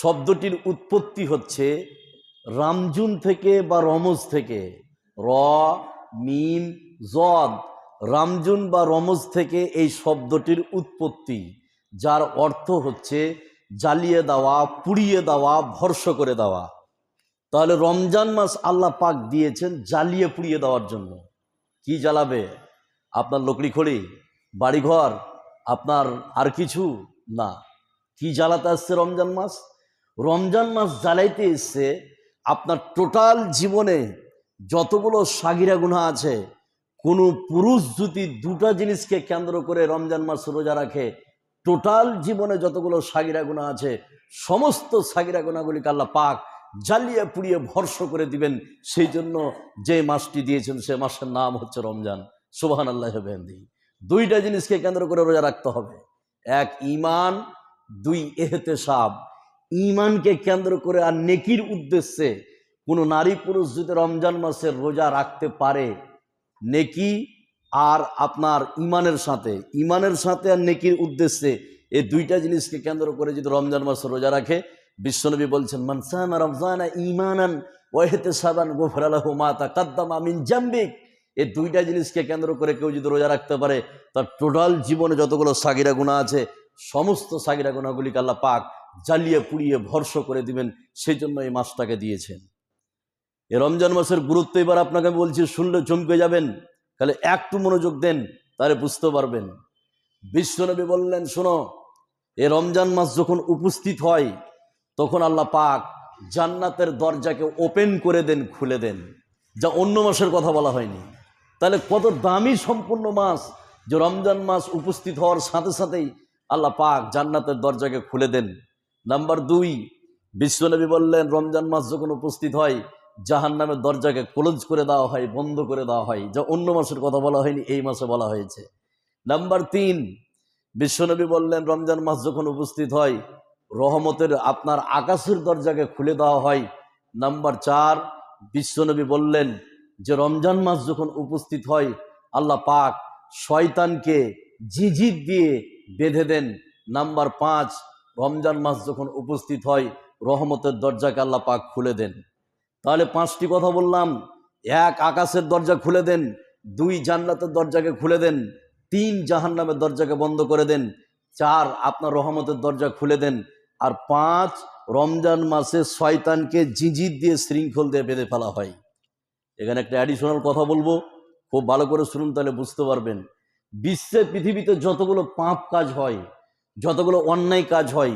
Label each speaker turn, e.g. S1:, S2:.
S1: শব্দটির উৎপত্তি হচ্ছে রামজুন থেকে বা রমজ থেকে। র, মিম, জদ। রামজুন বা রমজ থেকে এই শব্দটির উৎপত্তি, যার অর্থ হচ্ছে জ্বালিয়ে দেওয়া, পুড়িয়ে দেওয়া ভর্ষ করে দেওয়া। তাহলে রমজান মাস আল্লাহ পাক দিয়েছেন জ্বালিয়ে পুড়িয়ে দেওয়ার জন্য। কি জ্বালাবে? আপনার লকড়ি খড়ি, বাড়িঘর, আপনার আর কিছু? না। কি জ্বালাতে আসছে রমজান মাস? রমজান মাস জ্বালাইতে এসছে, আপনার টোটাল জীবনে যতগুলো সাগিরা গুণা আছে, কোনো পুরুষ যদি দুটা জিনিসকে কেন্দ্র করে রমজান মাস রোজা রাখে টোটাল জীবনে যতগুলো সাগিরা গুণা আছে, সমস্ত সাগিরা গুণাগুলিকে আল্লাহ পাক জ্বালিয়ে পুড়িয়ে ভর্ষ করে দিবেন। সেই জন্য যে মাসটি দিয়েছেন, সে মাসের নাম হচ্ছে রমজান। সুবাহান আল্লাহ বেন্দি। দুইটা জিনিসকে কেন্দ্র করে রোজা রাখতে হবে। এক ইমান দুই এহতে সাব ইমানকে কেন্দ্র করে আর নেকির উদ্দেশ্যে কোনো নারী পুরুষ যদি রমজান মাসের রোজা রাখতে পারে, নেকি আর আপনার ইমানের সাথে ইমানের সাথে আর নেকির উদ্দেশ্যে এই দুইটা জিনিসকে কেন্দ্র করে যদি রমজান মাসে রোজা রাখে, বিশ্বনবী বলছেন মানসান রমজান ইমানান ওয়েহতে সাবান গোফর আলহ মাতা কাদ্দাম আমিন জাম্বিক। এই দুইটা জিনিসকে কেন্দ্র করে কেউ যদি রোজা রাখতে পারে, তার টোটাল জীবনে যতগুলো সাগিরা গুণা আছে, সমস্ত সাগিরা গুণাগুলিকে আল্লাহ পাক জ্বালিয়ে পুড়িয়ে ভর্ষ করে দিবেন সেই জন্য এই মাসটাকে দিয়েছেন। এ রমজান মাসের গুরুত্ব এবার আপনাকে বলছি, শুনলে চমকে যাবেন তাহলে একটু মনোযোগ দেন, তাহলে বুঝতে পারবেন। বিশ্বনবী বললেন, শোনো, এ রমজান মাস যখন উপস্থিত হয়, তখন আল্লাহ পাক জান্নাতের দরজাকে ওপেন করে দেন, খুলে দেন। যা অন্য মাসের কথা বলা হয়নি। তাহলে কত দামি সম্পূর্ণ মাস যে রমজান মাস উপস্থিত হওয়ার সাথে সাথেই আল্লাহ পাক জান্নাতের দরজাকে খুলে দেন। নাম্বার দুই বিশ্বনবী বললেন, রমজান মাস যখন উপস্থিত হয় জাহান নামের দরজাকে ক্লোজ করে দেওয়া হয়, বন্ধ করে দেওয়া হয়। যা অন্য মাসের কথা বলা হয়নি, এই মাসে বলা হয়েছে। নাম্বার তিন বিশ্বনবী বললেন, রমজান মাস যখন উপস্থিত হয়, রহমতের আপনার আকাশের দরজাকে খুলে দেওয়া হয়। নাম্বার চার বিশ্বনবী বললেন যে, রমজান মাস যখন উপস্থিত হয়, আল্লাহ পাক শয়তানকে জিজিদ দিয়ে বেঁধে দেন। নাম্বার পাঁচ রমজান মাস যখন উপস্থিত হয়, রহমতের দরজাকে আল্লাহ পাক খুলে দেন। তাহলে পাঁচটি কথা বললাম। এক, আকাশের দরজা খুলে দেন। দুই, জান্নাতের দরজাকে খুলে দেন। তিন, জাহান্নামের দরজাকে বন্ধ করে দেন। চার, আপনার রহমতের দরজা খুলে দেন। আর পাঁচ, রমজান মাসে শয়তানকে জিজির দিয়ে শৃঙ্খল দিয়ে বেঁধে ফেলা হয়। এখানে একটা অ্যাডিশনাল কথা বলব। খুব ভালো করে শুনুন, তাহলে বুঝতে পারবেন। বিশ্বে পৃথিবীতে যতগুলো পাপ কাজ হয় যতগুলো অন্যায় কাজ হয়